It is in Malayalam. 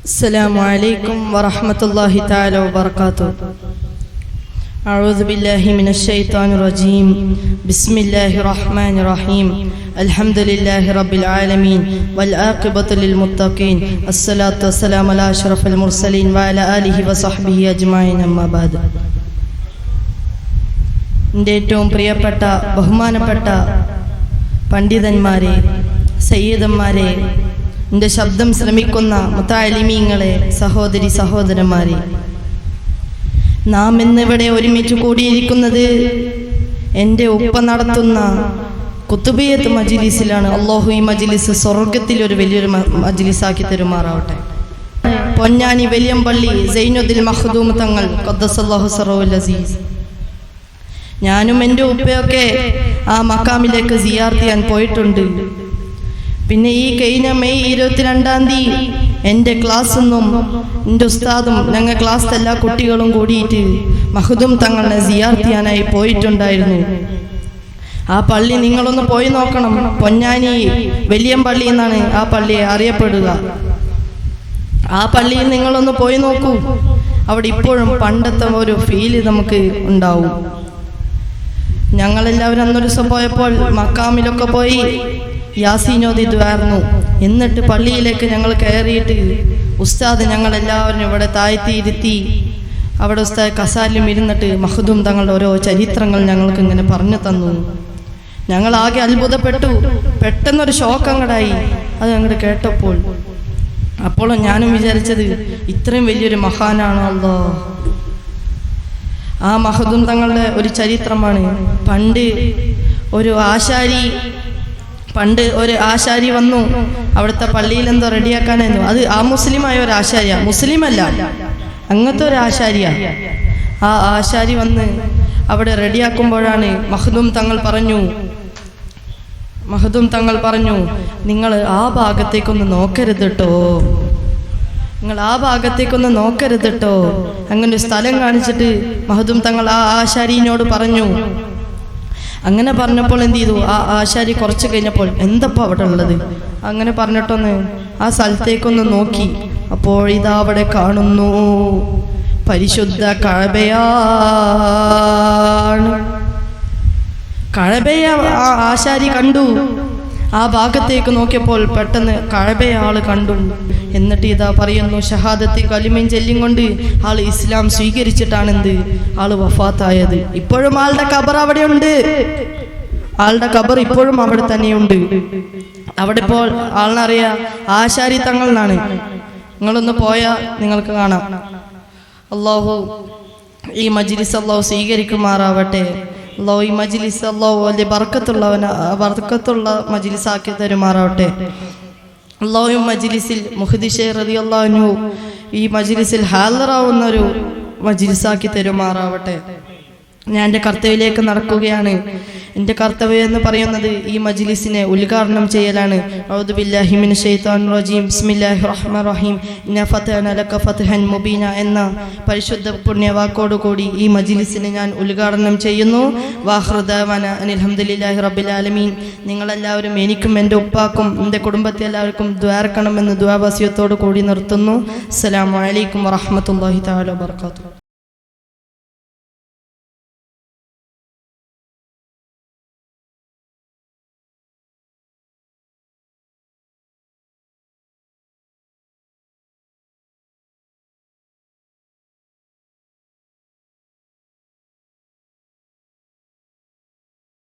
السلام عليكم ورحمة الله تعالى وبركاته أعوذ بالله من الشيطان الرجيم بسم الله الرحمن الرحيم الحمد لله رب العالمين والعاقبة للمتقين الصلاة والسلام على أشرف المرسلين وعلى آله وصحبه أجمعين أما بعد എൻ്റെ ഏറ്റവും പ്രിയപ്പെട്ട ബഹുമാനപ്പെട്ട പണ്ഡിതന്മാരെ സയ്യിദന്മാരെ എന്റെ ശബ്ദം ശ്രമിക്കുന്ന മുത്താലിമീങ്ങളെ സഹോദരി സഹോദരന്മാരെ നാം ഇന്നിവിടെ ഒരുമിച്ച് കൂടിയിരിക്കുന്നത് എന്റെ ഉപ്പ നടത്തുന്ന കുത്തുബിയത്ത് മജിലിസിലാണ്. അള്ളാഹു ഈ മജിലിസ് സ്വർഗത്തിൽ ഒരു വലിയൊരു മജിലിസാക്കി തരുമാറാവട്ടെ. പൊന്നാനി വലിയമ്പള്ളി സൈനുദ്ദിൽ മഖ്ദൂം തങ്ങൾ ഖദ്ദസല്ലാഹു അസീസ്. ഞാനും എന്റെ ഉപ്പയൊക്കെ ആ മക്കാമിലേക്ക് സിയാർത്തിയാൻ പോയിട്ടുണ്ട്. പിന്നെ ഈ കഴിഞ്ഞ മെയ് ഇരുപത്തിരണ്ടാം തീയതി എന്റെ ക്ലാസ്സെന്നും എന്റെ ഉസ്താദും ഞങ്ങൾ ക്ലാസ്സിലെ എല്ലാ കുട്ടികളും കൂടിയിട്ട് മഹദും തങ്ങളെ സിയാർത്തിയാനായി പോയിട്ടുണ്ടായിരുന്നു. ആ പള്ളി നിങ്ങളൊന്ന് പോയി നോക്കണം. പൊന്നാനി വലിയമ്പള്ളി എന്നാണ് ആ പള്ളി അറിയപ്പെടുക. ആ പള്ളിയിൽ നിങ്ങളൊന്ന് പോയി നോക്കൂ. അവിടെ ഇപ്പോഴും പണ്ടത്തെ ഒരു ഫീൽ നമുക്ക് ഉണ്ടാവും. ഞങ്ങളെല്ലാവരും അന്നൊരു ദിവസം പോയപ്പോൾ മക്കാമിലൊക്കെ പോയി യാസീനോദിദ്വായിരുന്നു എന്നിട്ട് പള്ളിയിലേക്ക് ഞങ്ങൾ കയറിയിട്ട് ഉസ്താദ് ഞങ്ങളെല്ലാവരും ഇവിടെ താഴ്ത്തിയിരുത്തി അവിടെ ഉസ്താദ് കസാലിലും ഇരുന്നിട്ട് മഹദും തങ്ങളുടെ ഓരോ ചരിത്രങ്ങൾ ഞങ്ങൾക്ക് ഇങ്ങനെ പറഞ്ഞു തന്നു. ഞങ്ങൾ ആകെ അത്ഭുതപ്പെട്ടു. പെട്ടെന്നൊരു ഷോക്ക് അങ്ങടായി. അത് അങ്ങോട്ട് കേട്ടപ്പോൾ അപ്പോഴും ഞാനും വിചാരിച്ചത് ഇത്രയും വലിയൊരു മഹാനാണല്ലോ ആ മഹദും തങ്ങളുടെ ഒരു ചരിത്രമാണ്. പണ്ട് ഒരു ആശാരി പണ്ട് ഒരു ആശാരി വന്നു. അവിടുത്തെ പള്ളിയിൽ എന്തോ റെഡിയാക്കാനായിരുന്നു. അത് ആ മുസ്ലിമായ ഒരു ആശാരിയാ. മുസ്ലിം അല്ല അങ്ങനത്തെ ഒരു ആശാരിയാ. ആ ആശാരി വന്ന് അവിടെ റെഡിയാക്കുമ്പോഴാണ് മഹദും തങ്ങൾ പറഞ്ഞു മഹദും തങ്ങൾ പറഞ്ഞു നിങ്ങൾ ആ ഭാഗത്തേക്കൊന്ന് നോക്കരുത് കേട്ടോ നിങ്ങൾ ആ ഭാഗത്തേക്കൊന്ന് നോക്കരുത് കേട്ടോ അങ്ങനെ ഒരു സ്ഥലം കാണിച്ചിട്ട് മഹദും തങ്ങൾ ആ ആശാരിനോട് പറഞ്ഞു അങ്ങനെ പറഞ്ഞപ്പോൾ എന്ത് ചെയ്തു? ആ ആശാരി കുറച്ച് കഴിഞ്ഞപ്പോൾ എന്തപ്പോൾ അവിടെ ഉള്ളത്? അങ്ങനെ പറഞ്ഞിട്ടൊന്ന് ആ സ്ഥലത്തേക്കൊന്ന് നോക്കി. അപ്പോൾ ഇതാ അവിടെ കാണുന്നു. പരിശുദ്ധ കഴബയാണ്. കഴബയെ ആ ആശാരി കണ്ടു. ആ ഭാഗത്തേക്ക് നോക്കിയപ്പോൾ പെട്ടെന്ന് കഴബയെ കണ്ടു. എന്നിട്ട് ഇതാ പറയുന്നു ഷഹാദത്തി കലിമയും ചെല്ലും കൊണ്ട് ആൾ ഇസ്ലാം സ്വീകരിച്ചിട്ടാണെന്ത്? ആൾ വഫാത്തായത്. ഇപ്പോഴും ആളുടെ കബർ അവിടെയുണ്ട്. ആളുടെ കബർ ഇപ്പോഴും അവിടെ തന്നെയുണ്ട്. അവിടെ ഇപ്പോൾ ആളിനറിയാം ആശാരി തങ്ങൾ എന്നാണ് നിങ്ങളൊന്ന് പോയാൽ നിങ്ങൾക്ക് കാണാം. അള്ളാഹു ഈ മജ്ലിസ് അള്ളാഹു സ്വീകരിക്കുമാറാവട്ടെ. അള്ളാഹു ഈ മജിലിസ് അള്ളാഹു വലിയ ബർക്കത്തുള്ളവന ബർക്കത്തുള്ള മജ്ലിസാക്കി തരുമാറാവട്ടെ. അള്ളാഹു മജ്ലിസിൽ മുഹദിഷെ റതി അള്ളാഹു ഈ മജിലിസിൽ ഹാലറാവുന്ന ഒരു മജ്ലിസാക്കി തരുമാറാവട്ടെ. ഞാൻ എന്റെ കർത്തവ്യയിലേക്ക് നടക്കുകയാണ്. എന്റെ കർത്തവ്യം എന്ന് പറയുന്നത് ഈ മജ്ലിസിനെ ഉദ്ഘാടനം ചെയ്യലാണ്. റജീം. റഹീം. ലക മുബീന എന്ന പരിശുദ്ധ പുണ്യവാക്കോട് കൂടി ഈ മജ്ലിസിനെ ഞാൻ ഉദ്ഘാടനം ചെയ്യുന്നു. അനിൽഹംദുലില്ലാഹി റബ്ബിൽ ആലമീൻ. നിങ്ങളെല്ലാവരും എനിക്കും എന്റെ ഉപ്പാക്കും എന്റെ കുടുംബത്തെ എല്ലാവർക്കും ദ്വാരക്കണമെന്ന് ദ്വാവാസ്യത്തോടു കൂടി നിർത്തുന്നു. അസ്സലാമു അലൈക്കും വറഹ്മത്തുള്ളാഹി തആല വബറകാതുഹു.